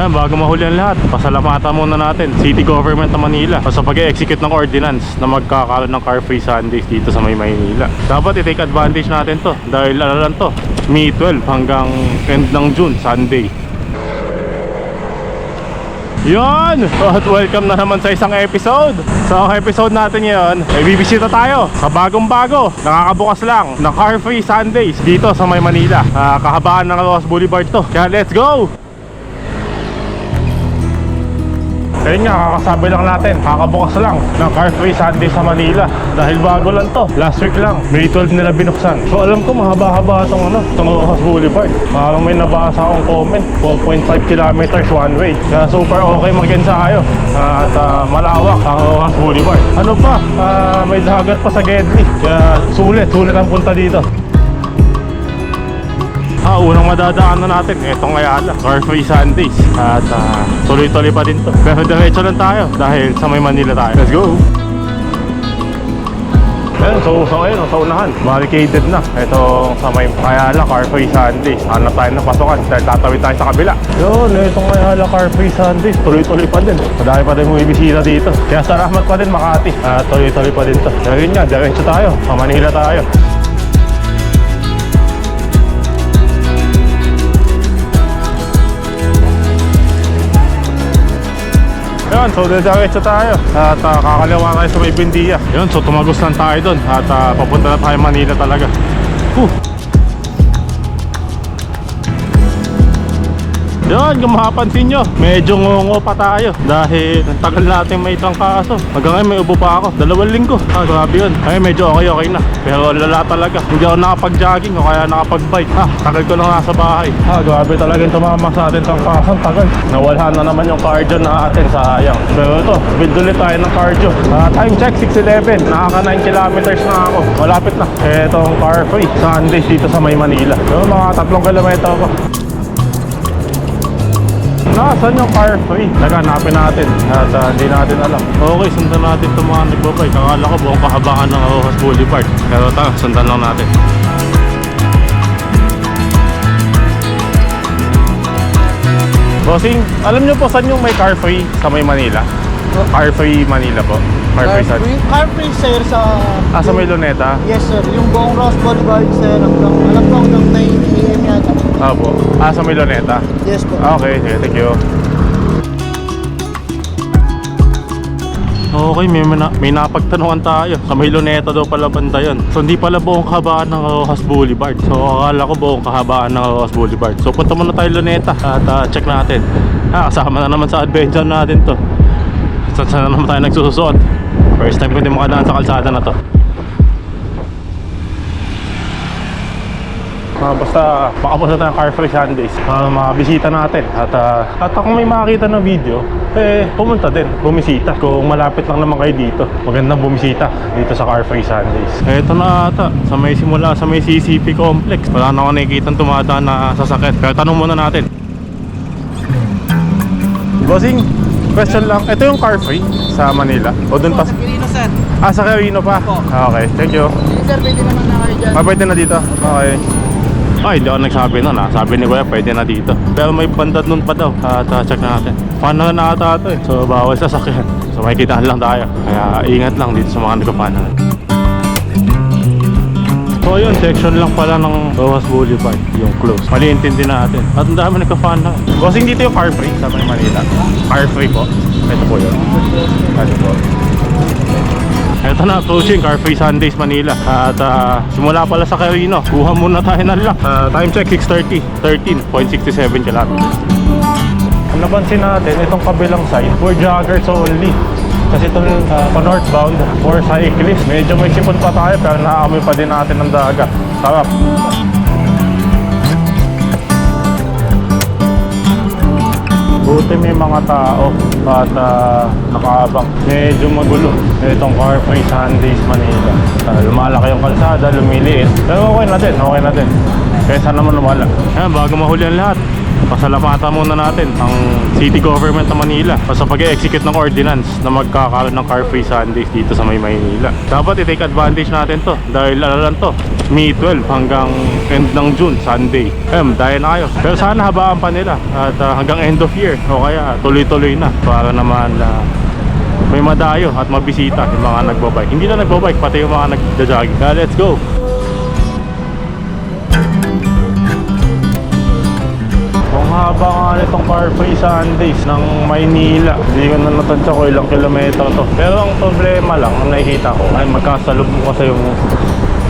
Ayan, bago mahuli ang lahat, pasalamatan muna natin City Government ng Manila sa pag-execute ng ordinance na magkakaroon ng car free Sundays dito sa may Maynila. Dapat i-take advantage natin to dahil ano lang to, May 12 hanggang end ng June, Sunday. Yon! At welcome na naman sa isang episode. Sa episode natin ngayon, ay bibisita tayo sa bagong bago, nakakabukas lang na car free Sundays dito sa may Manila. Ah, kahabaan ng Ross Boulevard to. Kaya let's go! Ayun nga, kakasabi lang natin, kakabukas lang ng car free Sunday sa Manila. Dahil bago lang to, last week lang, May 12 nila binuksan. So alam ko, mahaba-haba itong ano, itong Rojas Boulevard. Parang may nabasa akong comment, 4.5 kilometers one way. Kaya super okay mag-ensayo. At ah, malawak ang Rojas Boulevard. Ano pa, ah, may dagat pa sa Gedli. Kaya sulit, sulit ang punta dito. Ah, unang madadaanan natin, etong Ayala, Car Free Sundays. At ah, tuloy-tuloy pa din to. Pero diretso lang tayo dahil sa may Manila tayo. Let's go! Ayan, so, so ayun, sa unahan, barricaded na. Ito sa may Ayala Car Free Sundays. Hanap tayo ng pasokan dahil tatawid tayo sa kabila. Yun, itong Ayala Car Free Sundays, tuloy-tuloy pa din. Madami pa din bumibisita dito. Kaya sa Rahmat pa din Makati. Ah, tuloy-tuloy pa din to. Kaya yun nga, diretso tayo. Sa Manila tayo. Yun, so diretso tayo. At uh, kakaliwa tayo sa may Bindia. Yun, so tumagos lang tayo dun. At ah, papunta na tayo Manila talaga. Whew. Yun, kung mapapansin nyo, medyo ngongo pa tayo Dahil ang tagal natin may trangkaso Hanggang ngayon may ubo pa ako, dalawang linggo. Ah, grabe yun. Ay, medyo okay, okay na. Pero lala talaga. Hindi ako nakapag-jogging o kaya nakapag-bike. Ah, tagal ko lang nasa bahay. Ah, grabe talaga yung tumama sa atin trangkaso Ang tagal. Nawala na naman yung cardio natin, sayang. Pero ito, build tayo ng cardio. Ah, Time check, 6.11 Nakaka 9 kilometers na ako. Malapit na. Etong car free Sundays dito sa may Manila. Pero mga tatlong kilometro ko Nasaan yung car free? Naghanapin natin at ah, hindi natin alam. Okay, sundan natin itong mga nagbabike. Akala ko buong kahabaan ng Rojas Boulevard. Pero ta, sundan lang natin. Bossing, alam niyo po saan yung may car free sa may Manila? Car free Manila po. Car free sa... Car free sir sa... Ah, sa may Luneta? Yes sir, yung buong Ross Boulevard sir, hanggang, alam ko hanggang 9 a.m. yata. Ah po. Ah, sa may Luneta? Yes po. Ah, Okay, okay, thank you. Okay, may, na, may napagtanungan tayo. Sa may Luneta daw pala banda yun. So, hindi pala buong kahabaan ng Rojas Boulevard. So, akala ko buong kahabaan ng Rojas Boulevard. So, punta muna tayo Luneta at ah, check natin. Ah, kasama na naman sa adventure natin to. Saan saan na naman tayo nagsusuot. First time ko din makadaan sa kalsada na to. Ah, basta makapunta tayo ng Car Free Sundays. Para makabisita natin. At, ah, at kung may makakita ng video eh pumunta din, bumisita. Kung malapit lang naman kayo dito magandang bumisita dito sa Car Free Sundays. Eto na ata, sa may simula sa may CCP Complex wala na ako nakikita tumadaan na sasakyan. Pero tanong muna natin. Bossing, question lang. Ito yung Car Free sa Manila? O dun pa? Sa Quirino sir. ah sa Carino pa? Opo. Okay, thank you. Sir, pwede naman na kayo dyan. Ah, pwede na dito? Okay. Ay, hindi ako nagsabi nun ah. Sabi ni Kuya, pwede na dito. Pero may bandad nun pa daw. At uh, check natin. Paano na ata ito eh. So, bawal sasakyan. So, may kitaan lang tayo. Kaya ingat lang dito sa mga nagpapanan. So, yun, section lang pala ng Rojas Boulevard. Yung close. Mali intindi natin. At ang dami nagpapanan. Bossing dito yung car free sa may Manila. Car free po. Ito po yun. Ito po. Ito na, approaching Car Free Sundays Manila. At ah, simula pala sa Carino Kuha muna tayo ng lock. Ah, Time check 6.30 13.67 kilometers Ang napansin natin, itong kabilang side For joggers only. Kasi itong uh, northbound for cyclist Medyo may sipon pa tayo pero naaamoy pa din natin ng dagat. Sarap Buti may mga tao at uh, nakaabang. Medyo magulo. Itong car free Sundays Manila. Uh, lumalaki yung kalsada, lumiliit. Pero okay na din, okay na din. Kaysa naman lumala. Ayan, bago mahuli ang lahat. Pasalamatan muna natin ang City Government ng Manila sa pag-execute ng ordinance na magkakaroon ng car free Sundays dito sa may Maynila. Dapat i-take advantage natin to dahil lang to, May 12 hanggang end ng June, Sunday. Ayun, dahil na kayo. Pero sana habaan pa nila at ah, hanggang end of year o kaya tuloy-tuloy na para naman ah, may madayo at mabisita yung mga nagbabike. Hindi na nagbabike, pati yung mga nagja-jogging. Kaya let's go! Haba nga nitong car Sundays ng Maynila, hindi ko na natansya ko ilang kilometro to. Pero ang problema lang, ang nakikita ko, ay magkasalubong kasi yung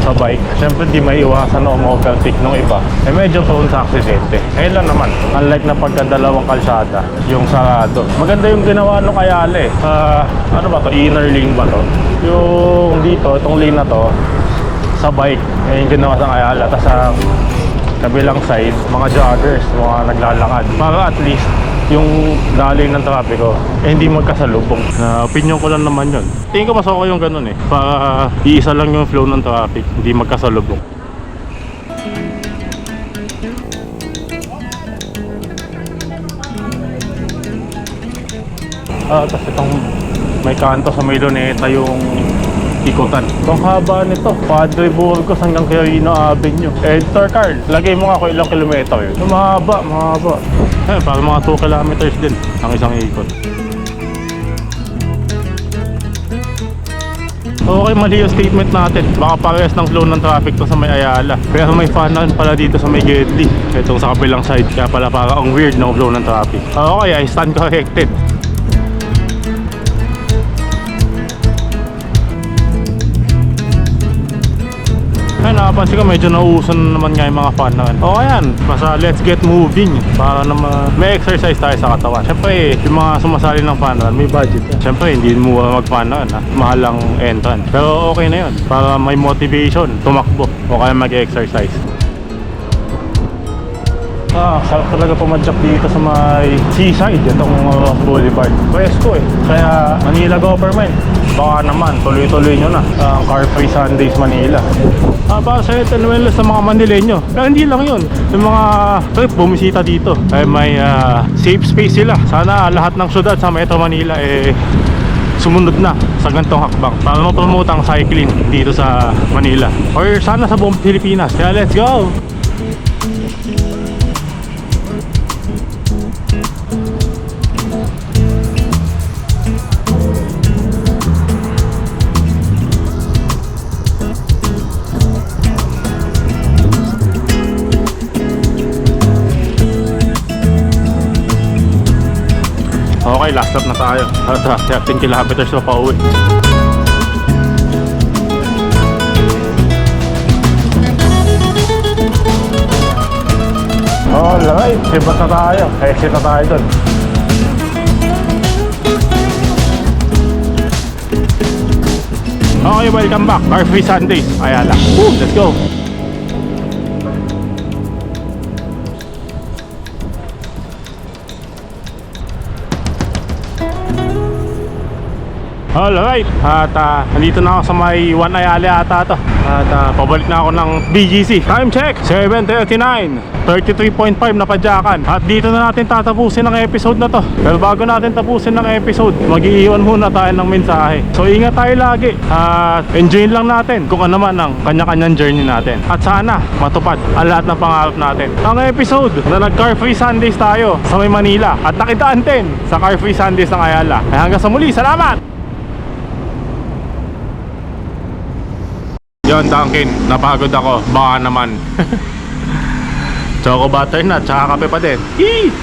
sa bike. Siyempre di may iwasan na overtake ng iba. Eh medyo prone sa aksidente. Ngayon lang naman, unlike na pagkadalawang kalsada, yung sarado. Maganda yung ginawa no kaya eh. Ah, ano ba to? Inner lane ba to? Yung dito, itong lane na to, sa bike, eh, yung ginawa sa Ayala. Tapos sa kabilang side, mga joggers, mga naglalakad. Para at least, yung daloy ng trapiko, eh hindi magkasalubong. Na opinion ko lang naman yun. Tingin ko mas okay yung ganun eh. Para iisa lang yung flow ng traffic, hindi magkasalubong. Ah, tapos itong may kanto sa may luneta yung ikutan. Itong haba nito, Padre Burgos hanggang Quirino Avenue. Editor Carl, lagay mo kung ilang kilometro yun. Mahaba, mahaba. Eh, para mga 2 kilometers din ang isang ikot. Okay, mali yung statement natin. Baka parehas ng flow ng traffic to sa may Ayala. Pero may fanan pala dito sa may Gedli. Itong sa kabilang side. Kaya pala para ang weird ng flow ng traffic. Okay, I stand corrected. Ay, nakapansin ko medyo nauusan na naman nga yung mga fan na yan. O yan, basta let's get moving para naman may exercise tayo sa katawan. Siyempre, yung mga sumasali ng fan may budget yan. Siyempre, hindi mo mag fan ha? mahal ang entrance. Pero okay na yun, para may motivation, tumakbo o kaya mag-exercise. Ah, sarap talaga pumadyak dito sa may seaside, itong uh, boulevard. Presko eh. Kaya Manila government, baka naman tuloy-tuloy nyo na ang car free Sundays Manila. Ah, para sa health and wellness sa mga Manileño. Pero hindi lang yun. Yung mga trip bumisita dito ay may ah, safe space sila. Sana lahat ng syudad sa Metro Manila eh sumunod na sa gantong hakbang para mapromote ang cycling dito sa Manila or sana sa buong Pilipinas. Kaya let's go! Stop na tayo. At uh, 13 kilometers na pa uwi. Alright, sibat na tayo. Exit na tayo dun. Okay, welcome back. Free Sundays. Ayala. Woo, let's go. Alright, at uh, nandito na ako sa may One Ayala ata to. At ah, pabalik na ako ng BGC Time check, 7.39 33.5 na padyakan. At dito na natin tatapusin ang episode na to. Pero bago natin tapusin ang episode Mag-iiwan muna tayo ng mensahe. So ingat tayo lagi. At enjoyin lang natin kung ano man ang kanya-kanyang journey natin. At sana matupad ang lahat ng pangarap natin. Ang episode na nag Car Free Sundays tayo sa may Manila At nakitaan din sa Car Free Sundays ng Ayala. Kaya hanggang sa muli, salamat! Yon, Dunkin, napagod ako. Baka naman. Choco butternut, tsaka kape pa din. Yee!